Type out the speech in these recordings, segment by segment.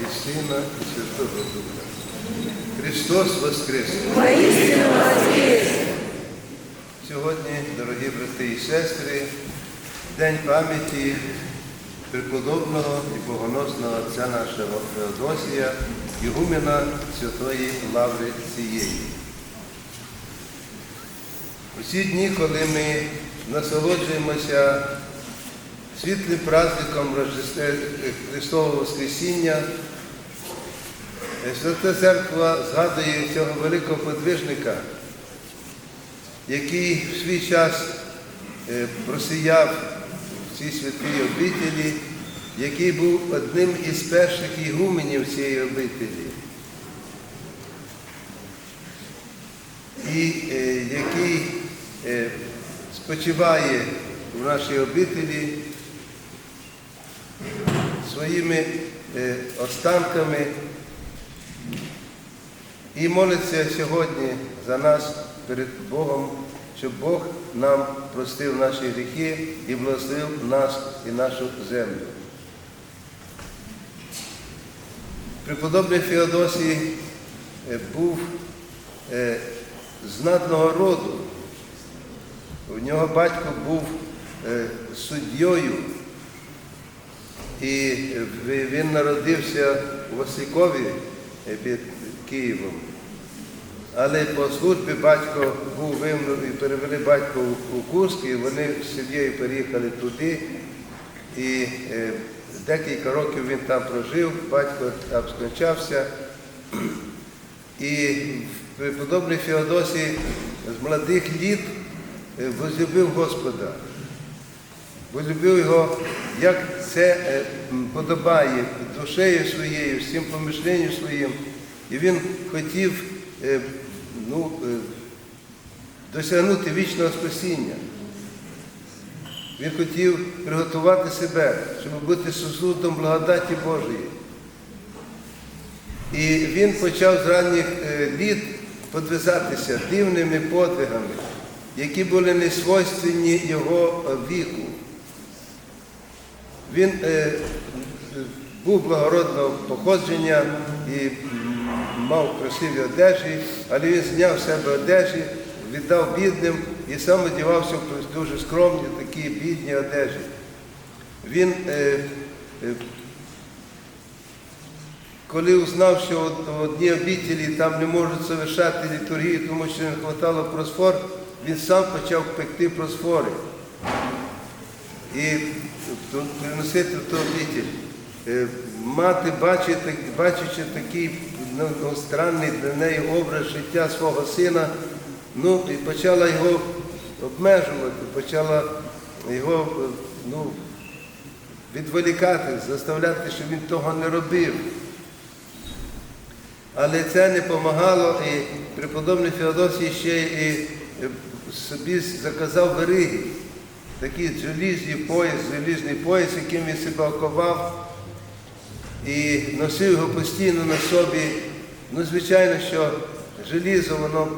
і Сина, і Святого Духа. Христос Воскрес! Воистину воскрес! Сьогодні, дорогі брати і сестри, День пам'яті преподобного і богоносного отця нашого Феодосія, Ігумена Святої Лаври цієї. Усі дні, коли ми насолоджуємося світлим праздником Христового Воскресіння, Свята Церква згадує цього великого подвижника, який в свій час е, просіяв в цій святій обителі, який був одним із перших ігуменів цієї обителі, і е, який е, спочиває в нашій обителі своїми е, останками і молиться сьогодні за нас перед Богом, щоб Бог нам простив наші гріхи і благословив нас і нашу землю. Преподобний Феодосій е, був е, знатного роду. У нього батько був суддєю, і е, він народився у Василькові е, під Києвом. Але по службі батько був вимнений, перевели батько у- Курськ, і вони з сім'єю переїхали туди. І е, декілька років він там прожив, батько там скончався. І преподобний Феодосій з молодих літ возлюбив Господа. Возлюбив його, як це е, подобає душею своєю, всім помишленням своїм. І він хотів е, ну, е, досягнути вічного спасіння. Він хотів приготувати себе, щоб бути сосудом благодаті Божої. І він почав з ранніх літ подвизатися дивними подвигами, які були не свойственні його віку. Він е, був благородного походження і мав красиві одежі, але він зняв з себе одежі, віддав бідним і сам одягався в дуже скромні такі бідні одежі. Він, е, е, коли узнав, що в одній обітелі там не можуть совершати літургію, тому що не вистачало просфор, він сам почав пекти просфори і приносити в ту обітель. Е, Мати, бачити, бачачи такий ну, ну, странний для неї образ життя свого сина, ну, і почала його обмежувати, почала його ну, відволікати, заставляти, щоб він того не робив. Але це не допомагало, і преподобний Феодосій ще і е, собі заказав вериги, такий желізний пояс, желізний пояс, яким він себе оковав і носив його постійно на собі. Ну, звичайно, що желізо, воно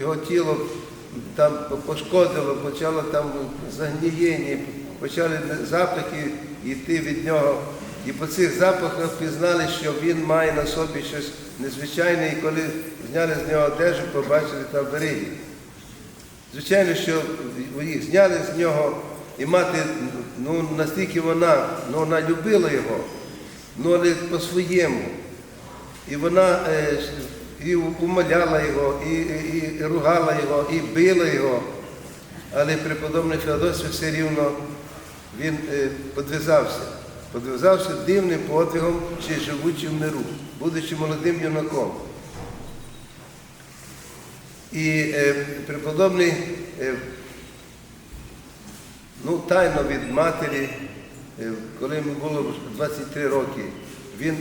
його тіло там пошкодило, почало там загнієння, почали запахи йти від нього. І по цих запахах пізнали, що він має на собі щось незвичайне, і коли зняли з нього одежу, побачили там береги. Звичайно, що їх зняли з нього, і мати, ну настільки вона, ну вона любила його, ну але по-своєму. І вона е, і умоляла його, і, і, і ругала його, і била його. Але преподобний Феодосій все рівно він е, подвизався. Подвизався дивним подвигом, ще живучи в миру, будучи молодим юнаком. І е, преподобний е, ну, тайно від матері, е, коли йому було 23 роки, він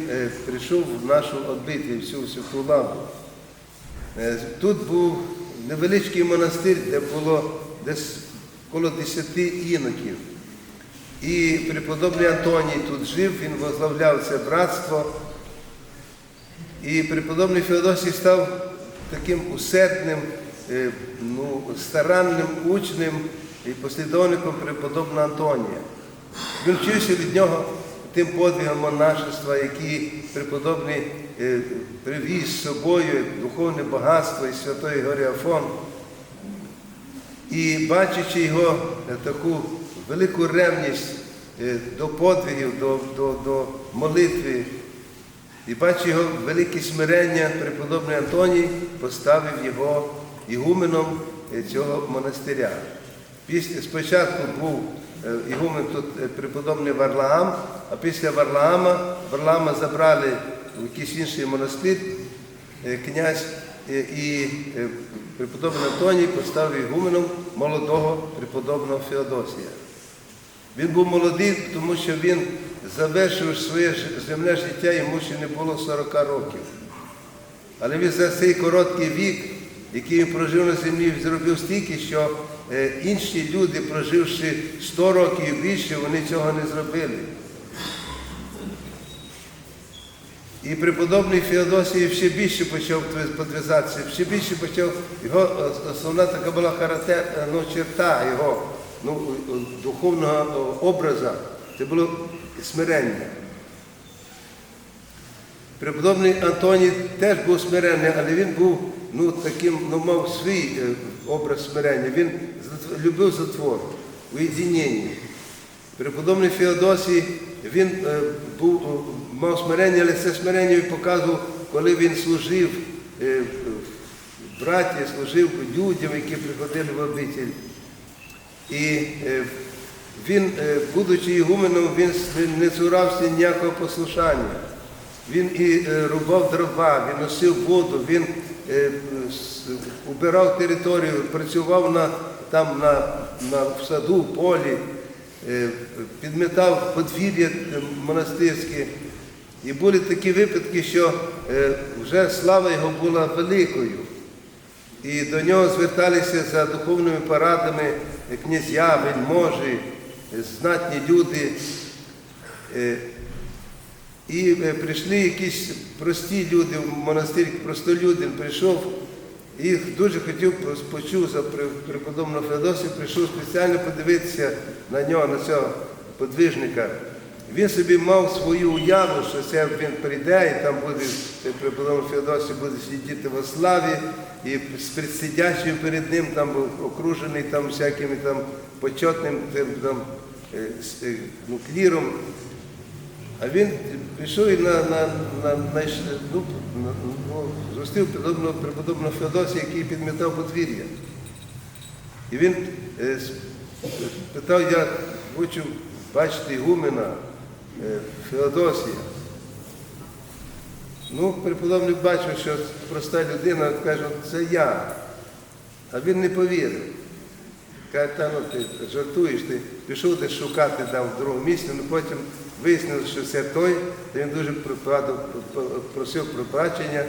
прийшов в нашу обитель, всю святу лаву. Тут був невеличкий монастир, де було десь коло 10 іноків. І преподобний Антоній тут жив, він возглавляв це братство. І преподобний Феодосій став таким усердним, е, ну, старанним учнем і послідовником преподобного Антонія. Він вчився від нього тим подвигам монашества, які преподобний е, привіз з собою духовне багатство із Святої Гори Афон. І бачачи його е, таку велику ревність до подвигів, до, до, до молитви, і бачу його велике смирення, преподобний Антоній поставив його ігуменом е, цього монастиря. Після, спочатку був е, ігумен тут е, преподобний Варлаам, а після Варлаама Варлаама забрали в якийсь інший монастир, князь і преподобний Антоній поставив ігуменом молодого преподобного Феодосія. Він був молодий, тому що він завершив своє земне життя, йому ще не було 40 років. Але він за цей короткий вік, який він прожив на землі, зробив стільки, що е, інші люди, проживши 100 років і більше, вони цього не зробили. І преподобний Феодосій ще більше почав подвизатися, ще більше почав, його основна така була характер, ну, черта його ну, духовного образу, це було смирення. Преподобний Антоній теж був смиренний, але він був ну, таким, ну, мав свій е, образ смирення. Він любив затвор, уєдинення. Преподобний Феодосій, він е, був, е, мав смирення, але це смирення він показував, коли він служив браті, служив людям, які приходили в обитель. І він, е, будучи ігуменом, він не цурався ніякого послушання. Він і е, рубав дрова, він носив воду, він е, убирав територію, працював на, там на, на, в саду, в полі, підмітав подвір'я монастирське. І були такі випадки, що вже слава його була великою. І до нього зверталися за духовними порадами князя, вельможі, знатні люди. Е, І е, прийшли якісь прості люди в монастир, простолюдин прийшов, їх дуже хотів, почув за преподобного Феодосію, прийшов спеціально подивитися на нього, на цього подвижника. Він собі мав свою уяву, що це він прийде, і там буде преподобний Феодосій буде сидіти во славі, і з предсидячим перед ним там був окружений там всякими там почетним тим, там, е, е, ну, кліром. А він пішов і на, на, на, на, ну, ну, зустрів преподобного, преподобного Феодосія, який підмітав подвір'я. І він е, питав, я хочу бачити Ігумена е, Феодосія. Ну, преподобний бачив, що проста людина каже, це я. А він не повірив. Каже, та ну ти жартуєш, ти пішов десь шукати там в другому місці, ну потім вияснилося, що це той, то він дуже просив пробачення.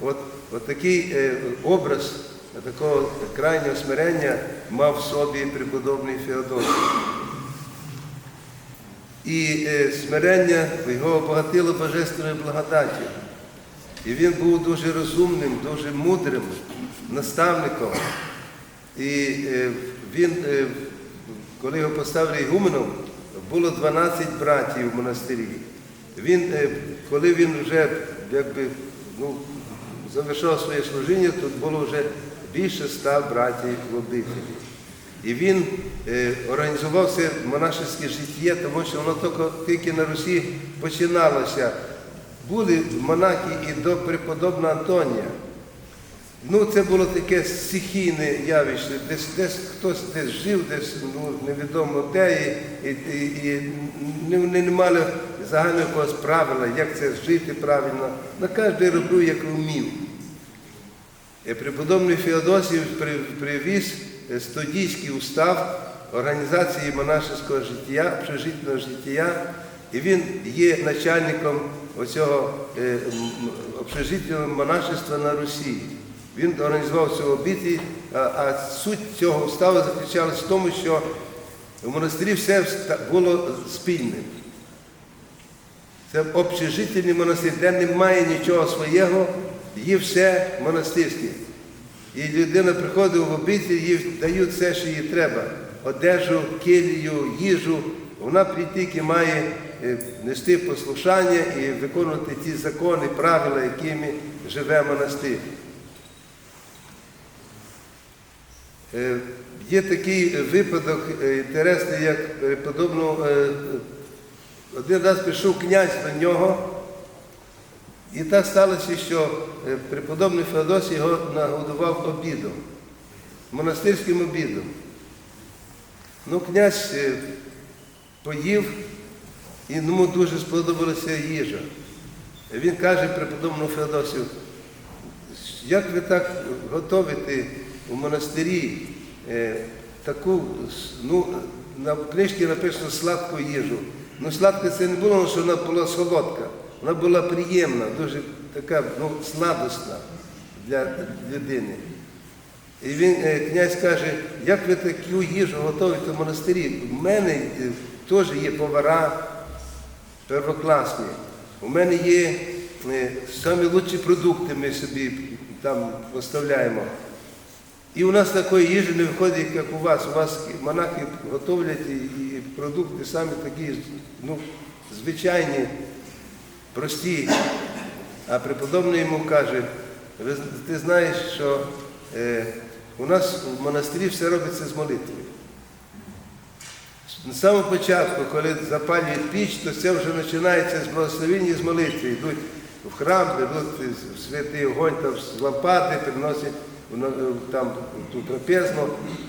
От, от такий е, образ такого крайнього смирення мав в собі преподобний Феодосій. І е, смирення його обогатило божественною благодаттю. І він був дуже розумним, дуже мудрим наставником. І е, він, е, коли його поставили ігуменом, було 12 братів в монастирі. Він, коли він вже якби, ну, завершав своє служіння, тут було вже більше ста братів в обителі. І він е, організував це монашеське життя, тому що воно тільки, тільки на Русі починалося. Були монахи і до преподобного Антонія. Ну, це було таке стихійне явище, десь, десь хтось десь жив, десь ну, невідомо де, і, і, і не, не, мали загального правила, як це жити правильно. На кожен робив, як вмів. І преподобний Феодосій привіз студійський устав організації монашеського життя, общежитного життя, і він є начальником оцього е, общежитного монашества на Русі. Він організував цю обіді, а, суть цього уставу заключалась в тому, що в монастирі все було спільним. Це общежительний монастир, де немає нічого своєго, є все монастирське. І людина приходить в обитель, їй дають все, що їй треба. Одежу, келію, їжу, Вона тільки має е, нести послушання і виконувати ті закони, правила, якими живе монастир. Е, Є такий випадок е, інтересний, як подобно один раз прийшов князь до нього, і так сталося, що е, преподобний Феодосій його нагодував обідом, монастирським обідом. Ну, князь е, поїв, і йому дуже сподобалася їжа. Він каже преподобному Феодосію, як ви так готовите у монастирі е, таку, ну, на книжці написано сладку їжу. Ну, сладка це не було, що вона була солодка. Вона була приємна, дуже така ну, сладосна для людини. І він, е, князь каже, як ви таку їжу готуєте в монастирі? У мене е, теж є повара первокласні. У мене є е, самі лучші продукти, ми собі там поставляємо. І у нас такої їжі не виходить, як у вас. У вас монахи готовлять і продукти самі такі, ну, звичайні, прості. А преподобний йому каже, ти знаєш, що е, у нас в монастирі все робиться з молитвою. На самому початку, коли запалюють піч, то це вже починається з благословення з молитви. Йдуть в храм, беруть святий огонь там, з лампади, приносять там ту трапезну,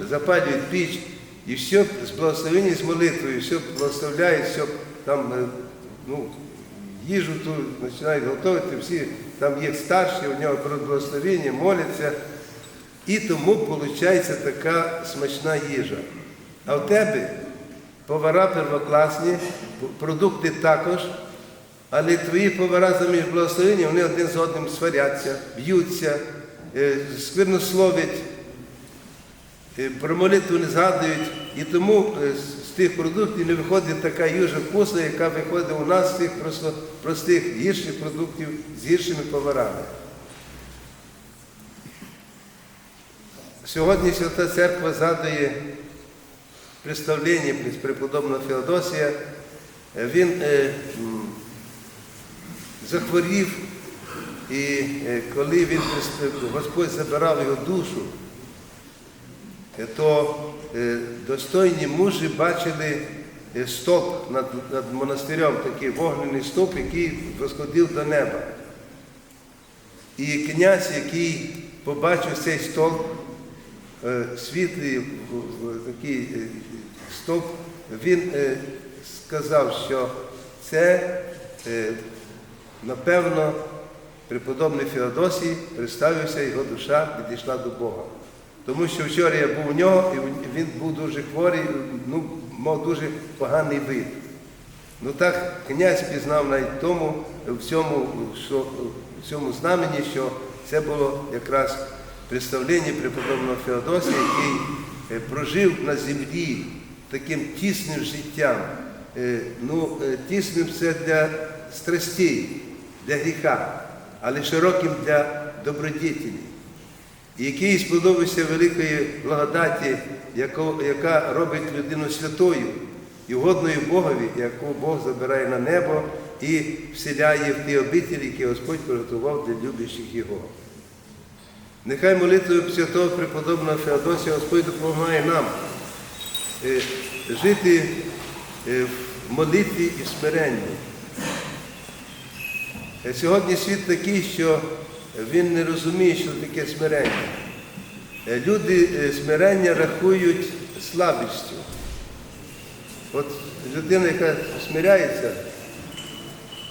запалюють піч. І все з благословення з молитвою, все благословляють, все там е, ну, їжу ту починають готувати, всі там є старші, у нього беруть благословення, моляться. І тому виходить така смачна їжа. А в тебе повара первокласні, продукти також, але твої повара замість благословення, вони один з одним сваряться, б'ються, е, сквернословять, е, про молитву не згадують. І тому е, тих продуктів не виходить така їжа вкусна, яка виходить у нас з тих просто простих гірших продуктів з гіршими поварами. Сьогодні Свята Церква згадує представлення преподобного Феодосія. Він е, захворів, і е, коли він Господь забирав його душу, то е, достойні мужі бачили е, стовп над, над монастирем, такий вогнений стовп, який восходив до неба. І князь, який побачив цей стовп, е, світлий такий е, стовп, він е, сказав, що це, е, напевно, преподобний Феодосій представився, його душа підійшла до Бога. Тому що вчора я був у нього, і він був дуже хворий, ну, мав дуже поганий вид. Ну так князь пізнав навіть тому, в цьому, що, в цьому знамені, що це було якраз представлення преподобного Феодосія, який е, прожив на землі таким тісним життям. Е, Ну, е, тісним це для страстей, для гріха, але широким для добродітелі і який сподобався великої благодаті, яка робить людину святою і годною Богові, яку Бог забирає на небо і вселяє в ті обителі, які Господь приготував для любящих Його. Нехай молитвою святого преподобного Феодосія Господь допомагає нам е, жити е, в молитві і смиренні. Е, Сьогодні світ такий, що він не розуміє, що таке смирення. Е, Люди е, смирення рахують слабістю. От людина, яка смиряється,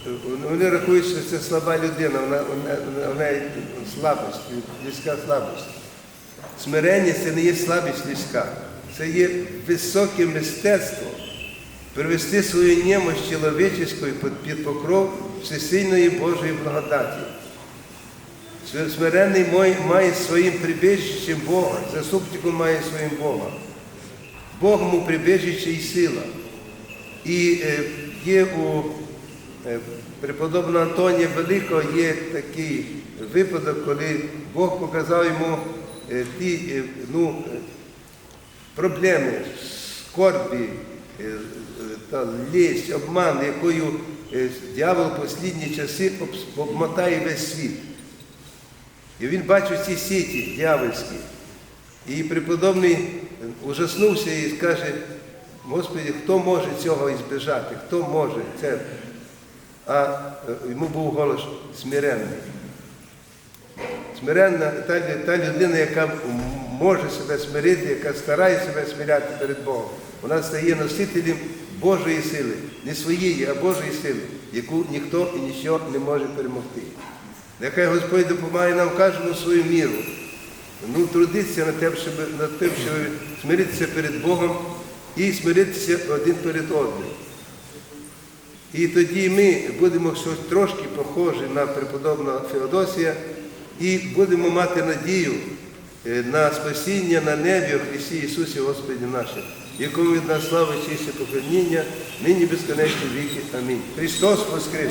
е, вони рахують, що це слаба людина, вона, вона, вона, слабость, людська слабость. Смирення це не є слабість людська, це є високе мистецтво привести свою немощь чоловіческую під- під покров всесильної Божої благодаті. Смиренний має своїм прибіжищем Бога, заступником має своїм Бога. Бог му прибіжище і сила. І е, є у е, преподобного Антонія Великого є такий випадок, коли Бог показав йому е, ті ну, проблеми, скорбі, та лість, обман, якою дьявол в останні часи обмотає весь світ. І він бачив ці сіті дьявольські. І преподобний е, ужаснувся і каже, Господи, хто може цього ізбежати? Хто може це? А е, йому був голос смиренний. Смиренна та, та людина, яка може себе смирити, яка старає себе смиряти перед Богом, вона стає носителем Божої сили, не своєї, а Божої сили, яку ніхто і ніщо не може перемогти. Нехай Господь допомагає нам кожному свою міру. Ну, трудитися над тим, щоб, над тим, щоб смиритися перед Богом і смиритися один перед одним. І тоді ми будемо щось трошки похожі на преподобного Феодосія і будемо мати надію е, на спасіння на небі у Христі Ісусі Господі нашим, якому від нас слава і честь поклоніння, нині безконечні віки. Амінь. Христос Воскрес!